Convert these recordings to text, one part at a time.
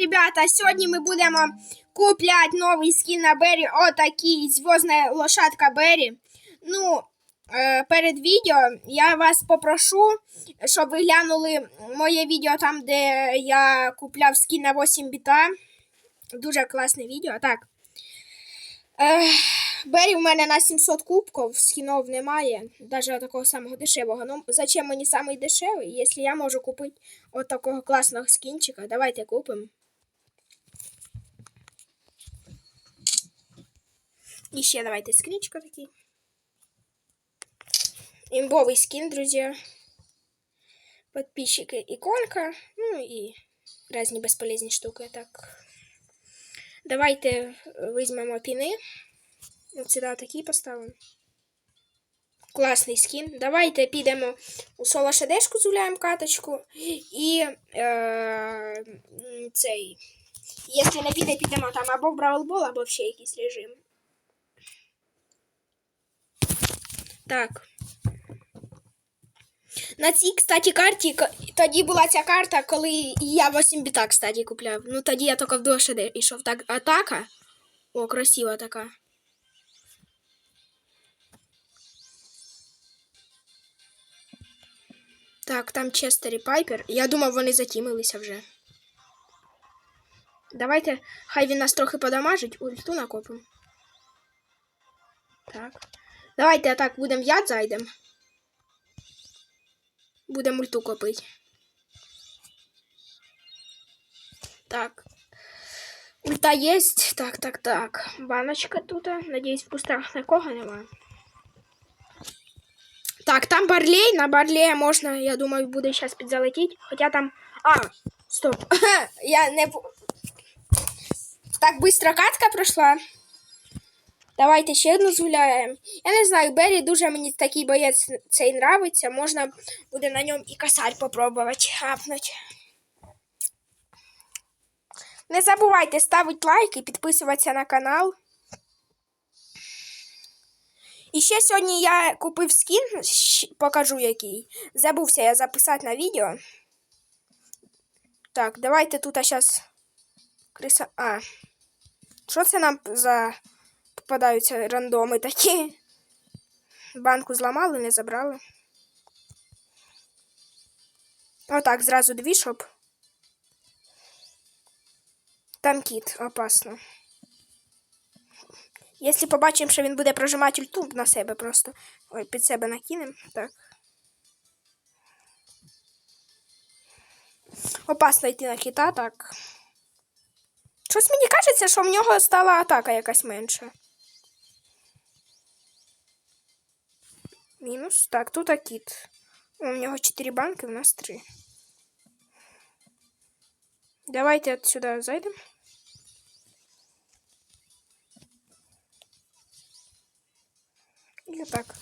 Ребята, сьогодні ми будемо купляти новий скін на Беррі. Отакий зв'язна лошадка Беррі. Ну, е, перед відео я вас попрошу, щоб ви глянули моє відео там, де я купляв скін на 8 біта. Дуже класне відео. Так. Е, Беррі в мене на 700 кубків, скінов немає, навіть такого самого дешевого. Ну, зачем мені самий дешевий, якщо я можу купити от такого класного скінчика? Давайте купимо. І ще давайте скрічка такий. Імбовий скін, друзі. Подписчики иконка. Ну і різні безполезні штуки. Так. Давайте візьмемо піни. От сюди такі поставимо. Класний скін. Давайте підемо у соло шедешку, зуляємо каточку. І е, цей. Якщо не піде, підемо там або в Бравлбол, або ще якийсь режим. Так. На цій, кстати, карті, к- тоді була ця карта, коли я 8 біта, кстати, купляв. Ну тоді я тільки в дошеде йшов. Так, атака. О, красива така. Так, там Честер і Пайпер. Я думав, вони затімилися вже. Давайте, хай він нас трохи подамажить, ульту накопимо. Так. Давайте так, будемо в яд зайдемо. Будемо ульту копити. Так. Ульта есть. Так, так, так. Баночка тут. Надіюсь, в кустах нікого немає. Так, там барлей. На барлея можна, я думаю, буде зараз підзалетіти. Хоча там. А, стоп. я не. пу- Так быстро катка пройшла. Давайте ще одну згуляємо. Я не знаю, Беррі дуже мені такий боєць цей нравиться. Можна буде на ньому і косарь попробувати хапнути. Не забувайте ставити лайк і підписуватися на канал. І ще сьогодні я купив скін, покажу який. Забувся я записати на відео. Так, давайте тут зараз. Криса. А. Що це нам за попадаються рандоми такі? Банку зламали, не забрали. Отак, зразу дві, щоб. Там кіт, опасно. Якщо побачимо, що він буде прожимати ульту на себе просто. Ой, під себе накинемо. Так. Опасно йти на кита, так. Щось мені кажеться, що в нього стала атака якась менша. Мінус. Так, тут кіт. У нього 4 банки, у нас 3. Давайте отсюда зайдемо. І так.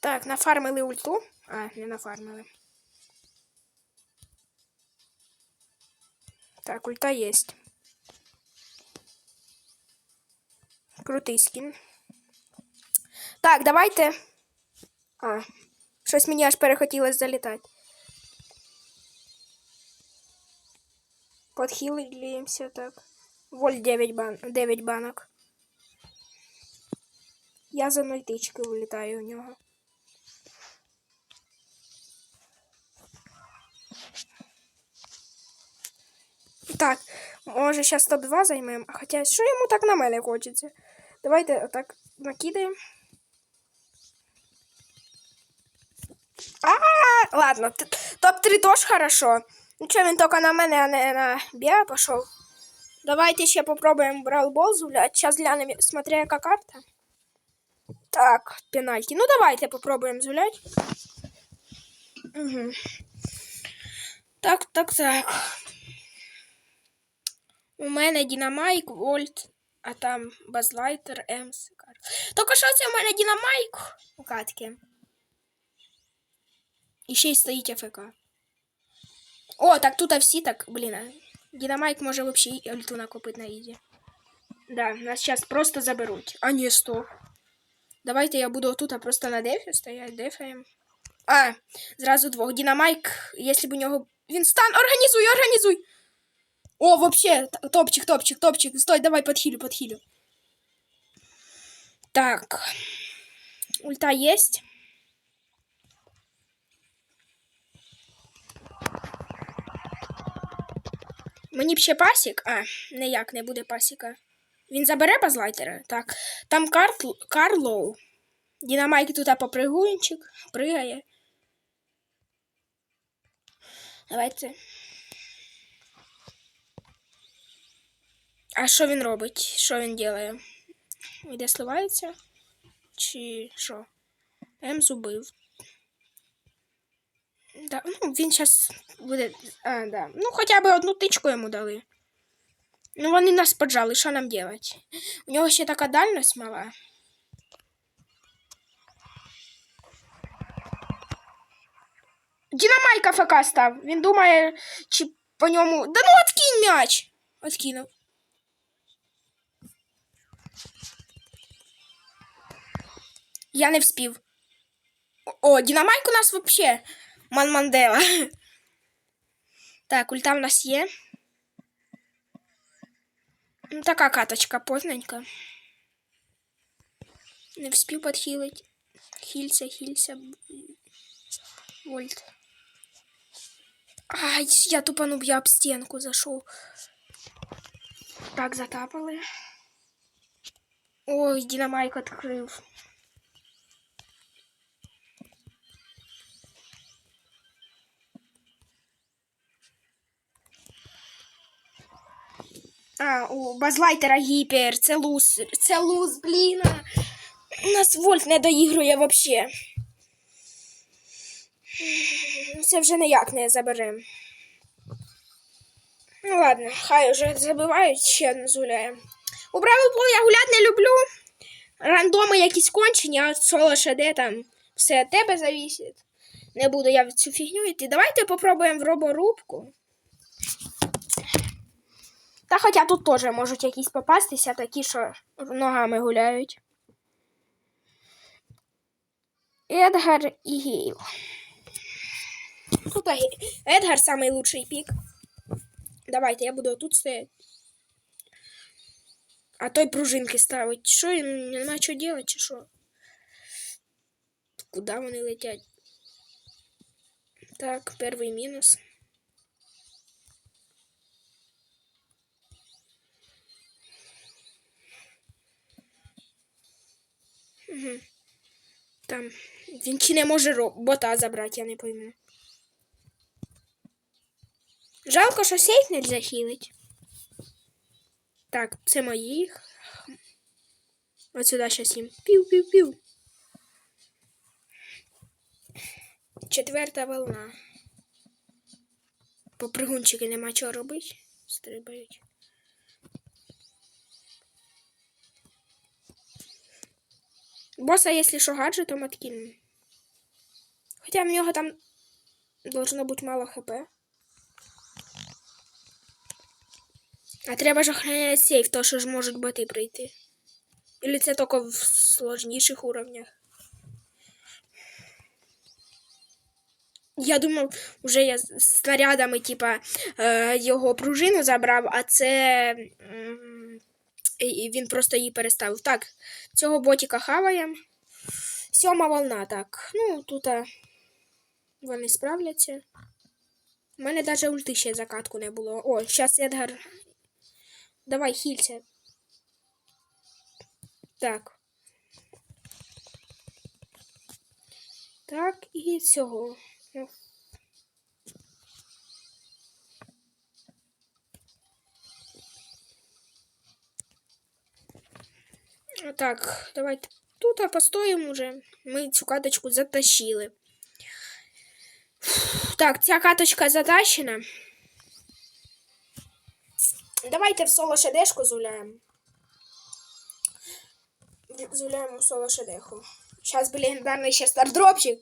Так, нафармили ульту. А, не нафармили. Так, ульта есть. Крутий скін. Так, давайте. А, щось мені аж перехотілося залітати. Подхилимся так. Воль 9, бан... 9 банок. Я за ноль тички вилітаю у нього. Так, може зараз топ-2 займемо. Хоча що йому так на мене хочеться? Давайте отак накидаємо. Ладно, топ-3 теж хорошо. Нічого він тільки на мене, а не на Біа пішов. Давайте ще попробуємо бралбол згуляти. Зараз глянемо, смотря яка карта. Так, пенальті. Ну давайте попробуємо згуляти. Угу. Так, так, так. У мене Дінамайк, Вольт, а там Базлайтер, Емс. Тільки що це у мене Дінамайк у катки. І ще й стоїть АФК. О, так тут всі так, блін. а Дінамайк може взагалі і ульту накопити на ізі. Да, нас зараз просто заберуть. А ні, стоп. Давайте я буду тут просто на дефі стоять, дефаємо. А, зразу двох. Дінамайк, якщо б у нього. Він стан. Організуй, організуй! О, вообще, т- топчик, топчик, топчик. Стой, давай подхилю, подхилю. Так. Ульта есть. Мені б ще пасік. А, ніяк не буде пасіка. Він забере базлайтера? Так. Там Карл... Карлоу. Дінамайк тут попригунчик. Пригає. Давайте. А що він робить? Що він робить? Іде сливається? Чи що? М зубив. Да, ну, він зараз буде. А, да. Ну, хоча б одну тичку йому дали. Ну, вони нас поджали, що нам делать? У нього ще така дальність мала. Дінамайка ФК став. Він думає, чи по ньому. Да ну откинь м'яч! Откинув. Я не вспів. О, Дінамайк у нас вообще Ман Мандела. Так, ульта в нас є. Ну, така каточка позненька. Не вспів підхилить. Хілься, хілься. Вольт. Ай, я тупанув, я об стінку зайшов. Так, затапали. Ой, динамайк відкрив. А, у базлайтера гіпер, це луз, це луз, блін. Нас вольт не доігрує вообще. Це вже ніяк не заберем. Ну ладно, хай уже забивають, ще одну згуляємо. У Бравл я гуляти не люблю. Рандоми якісь кончені, а от соло ШД там все від тебе зависить. Не буду я в цю фігню йти. Давайте попробуємо в роборубку. Та хоча тут теж можуть якісь попастися, такі, що ногами гуляють. Едгар і Гейл. Тут Ге- Едгар самий лучший пік. Давайте, я буду тут стояти. А той пружинки ставить. Що їм нема що делать, чи що? Куди вони летять? Так, перший мінус. Угу. Там. Він чи не може ро- бота забрати, я не пойму. Жалко, що сейф нельзя хілить. Так, це моїх. От сюди щас їм. Пів-пів-пів. Четверта волна. Попригунчики нема чого робити. Стрибають. Боса, якщо що, гаджетом откину. Хоча в нього там должно бути мало хп. А треба ж охороняти сейф, то що ж можуть боти прийти. Или це тільки в сложніших уровнях. Я думав, уже я снарядами, типа, його пружину забрав, а це і- він просто її переставив. Так, цього ботика хаваємо. Сьома волна, так. Ну, тут а, вони справляться. У мене навіть ульти ще закатку не було. О, зараз Едгар. Давай, хілься. Так. Так, і цього. Ну. Так, давайте тут постоїмо уже. Ми цю каточку затащили. Так, ця каточка затащена. Давайте в соло шедешку зуляємо. Зуляємо в соло шедеху. Сейчас бы легендарный ще стардропчик.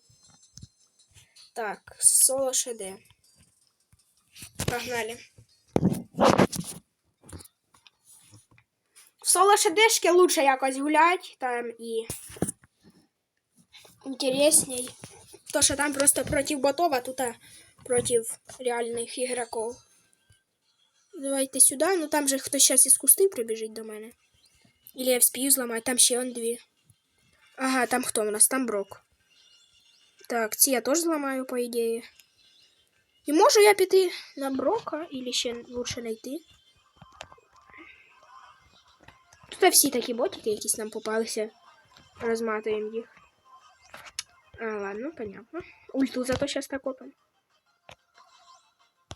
Так, соло ШД. Погнали. Соло ШДшки лучше якось гулять, там і интересней. То, що там просто против ботов, а тут а, против реальних ігроків. Давайте сюди. Ну там же хтось зараз із кустин прибіжить до мене. Ілі я вспію зламати, там ще он дві. Ага, там хто у нас? Там брок. Так, ці я теж зламаю, по ідеї. І можу я піти на брока, або ще лучше не Тут всі такі ботики якісь нам попалися. Розматуємо їх. А, ладно, понятно. Ульту зато так опен.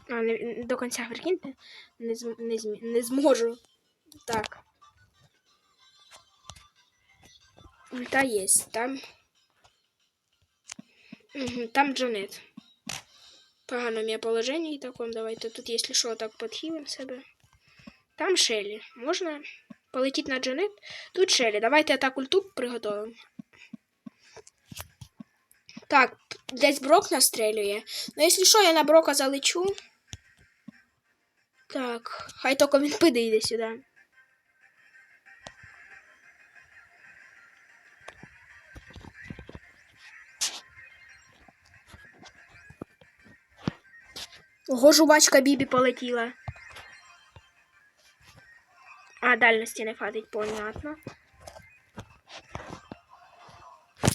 А, не, до кінця прикиньте. Не, зм, не, не зможу. Так. Ульта есть. Там. Там Джанет. Погано у меня положение таком. Давайте тут, если что, так подхилим себе. Там Шелли. Можна полетіти на Джанет? Тут Шелли. Давайте атаку ульту приготовимо. Так, десь Брок настрелює. Ну, якщо що, я на Брока залечу. Так, хай тільки він підійде сюди. Ого, жувачка Бібі полетіла. А, дальності не хватить, понятно.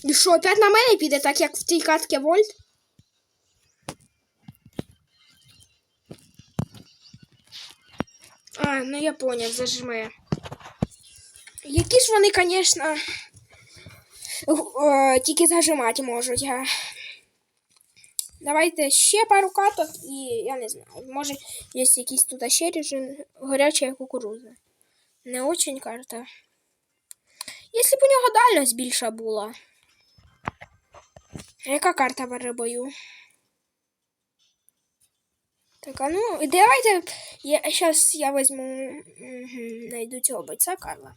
І що, опять на мене піде, так як в тій катці Вольт? А, ну я поняв, зажми. Які ж вони, звісно, тільки зажимати можуть. А. Давайте ще пару каток і я не знаю. Може, є якийсь тут ще режим горяча кукуруза. Не очень карта. Якщо б у нього дальність більша була. Яка карта в рибою? Так, а ну, давайте. Я, сейчас я возьму. Угу, найду цього бойця Карла.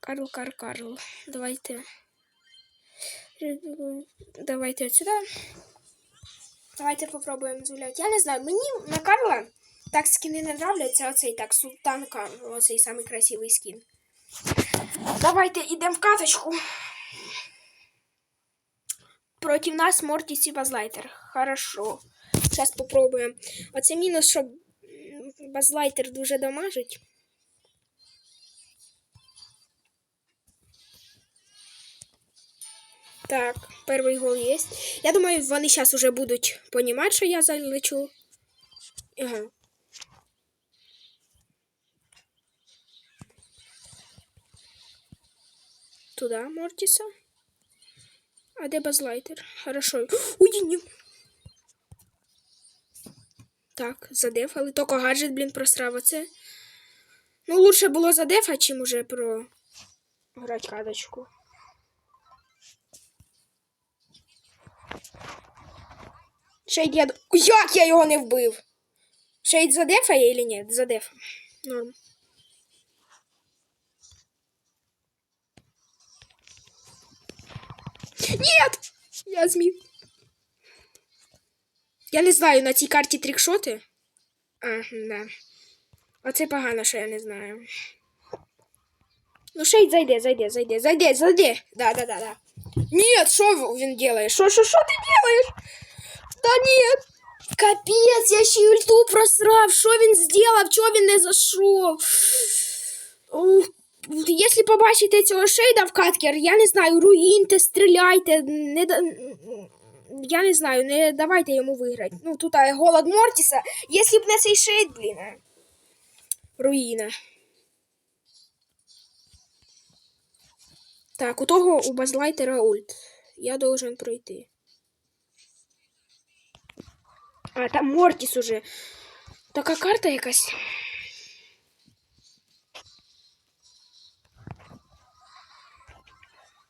Карл, Карл, Карл. Давайте. Давайте отсюда. Давайте попробуємо зуляти. Я не знаю, мені на Карла так скини не нравляться. Оцей так, Султан Карл, оцей самий красивий скін. Давайте йдемо в каточку. Против нас Мортис и Базлайтер. Хорошо. Сейчас попробуем. Оце мінус, що Базлайтер дуже дамажить. Так, перший гол є. Я думаю, вони зараз уже будуть понімати, що я залечу. Ага. Туда Мортиса. А де базлайтер? Хорошо. Ой, ні. Так, задефали. Тільки гаджет, блін, просрав оце. Ну, лучше було задефати, чим уже про грати кадочку. Шейд я... Як я його не вбив? Шейд задефає или ні? Задеф. Норм. Нет! Я зміг. Я не знаю, на цій карті трікшоти. А, да. Оце погано, що я не знаю. Ну, шейд, зайди, зайди, зайди, зайди, зайди. Да, да, да, да. Нет, что він делает? Что, что, что ты делаешь? Да нет. Капец, я ще ульту просрав. Що він зробив? Чого він не зайшов? Ух, Якщо побачите цього шейда в каткер, я не знаю, руїньте, стріляйте, не. Я не знаю, не давайте йому виграти. Ну, тут а, голод Мортіса. Якщо б не цей шейд, блін. Руїна. Так, у того у Базлайтера ульт. Я должен пройти. А, там Мортіс уже. Така карта якась.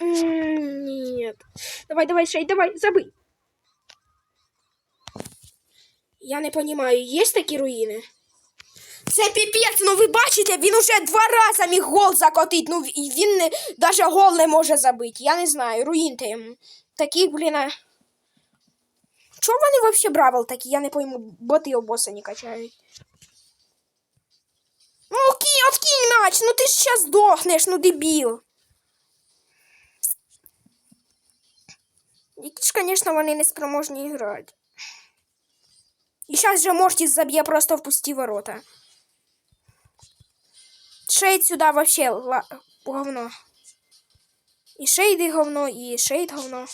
Нет. Давай, давай, Шей, давай, забий. Я не понимаю, є такі руїни? Це піпець, ну ви бачите, він уже два рази міг гол закотить, ну і він не, даже гол не може забити. Я не знаю, руїнте йому. Таких, блін, а... Чого вони вообще бравл такі? Я не пойму, боти його боса не качають. Ну, окей, откинь мяч, ну ти ж сейчас здохнеш, ну дебіл. Які ж, звісно, вони не спроможні грати. І зараз же Мортіс заб'є просто в пусті ворота. Шейд сюди вообще ла... говно. І шейди говно, і шейд говно.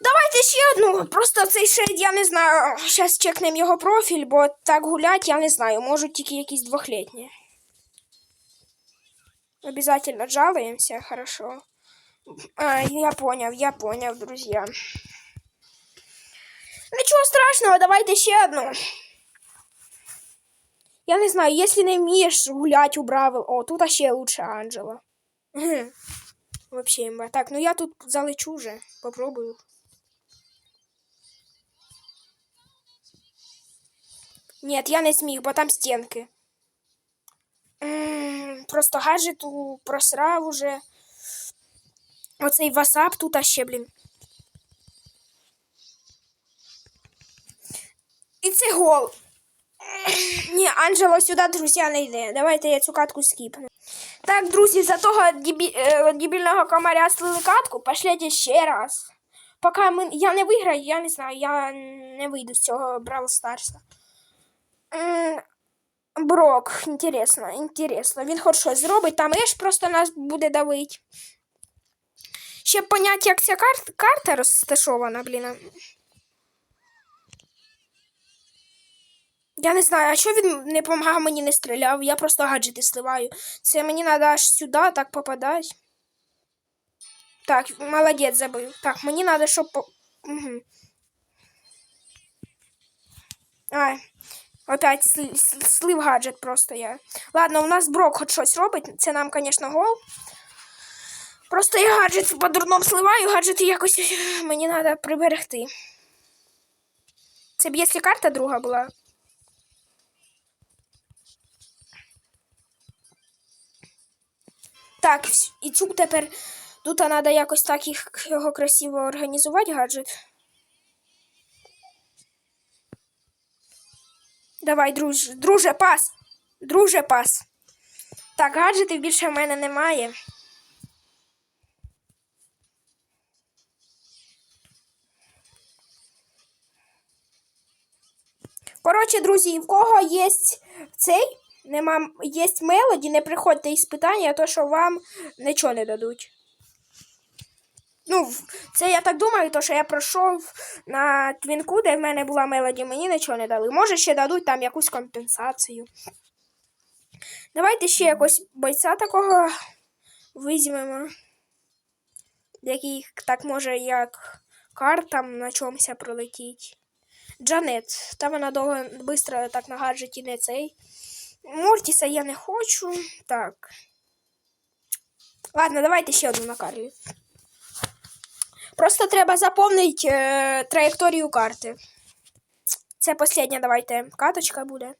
Давайте ще одну. Просто цей шейд, я не знаю. Зараз чекнемо його профіль, бо так гулять, я не знаю. Можуть тільки якісь двохлітні. Обязательно жалуемся, хорошо. А, я понял, я понял, друзья. Нічого страшного, давайте ще одну. Я не знаю, если не вмієш гулять у Бравл. О, тут ще лучше Анджела. Вообще. Так, ну я тут залечу уже. Попробую. Нет, я не зміг, бо там стінки. М, Просто гаджету просрав уже. Оцей васап тут а ще, блін. І це гол. Ні, Анджело сюди, друзі, не йде. Давайте я цю катку скіпну. Так, друзі, за того дебі... е, дебільного комаря слили катку, пошліть ще раз. Поки ми... я не виграю, я не знаю, я не вийду з цього Бравл Старса. Брок, інтересно, інтересно. Він хоч щось зробить, там Еш просто нас буде давить. Ще понять, як ця карт... карта розташована, блін. Я не знаю, а що він не допомагав мені не стріляв? Я просто гаджети сливаю. Це мені треба аж сюди так попадати. Так, молодець забив. Так, мені треба, щоб. Угу. Ай. Опять слив гаджет просто я. Ладно, у нас Брок хоч щось робить. Це нам, звісно, гол. Просто я гаджет по дурному сливаю, гаджети якось мені треба приберегти. Це б якщо карта друга була. Так, і цю тепер тут треба якось так їх його красиво організувати, гаджет. Давай, друж, друже, пас. Друже, пас. Так, гаджетів більше в мене немає. Коротше, друзі, в кого є цей, нема, є мелоді, не приходьте із питання, то що вам нічого не дадуть. Ну, це я так думаю, то що я пройшов на твінку, де в мене була мелоді, мені нічого не дали. Може, ще дадуть там якусь компенсацію. Давайте ще якось бойця такого візьмемо. Який так може як картам на чомусь пролетіть. Джанет. Та вона довго швидко так на гаджеті не цей. Мортіса я не хочу. Так. Ладно, давайте ще одну на Карлі. Просто треба заповнити е, траєкторію карти. Це остання, давайте, каточка буде.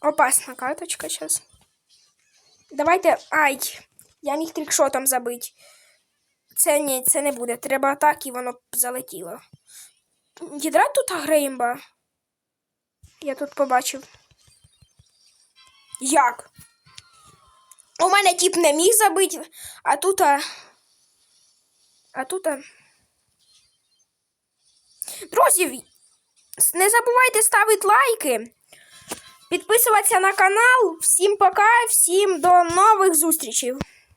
Опасна каточка зараз. Давайте. Ай! Я міг трикшотом забити. Це ні, це не буде. Треба так і воно залетіло. Ядра тут агреймба. Я тут побачив. Як? У мене тип не міг забити, а тут. А, а тут. а- Друзі, не забувайте ставити лайки, підписуватися на канал. Всім пока, всім до нових зустрічей.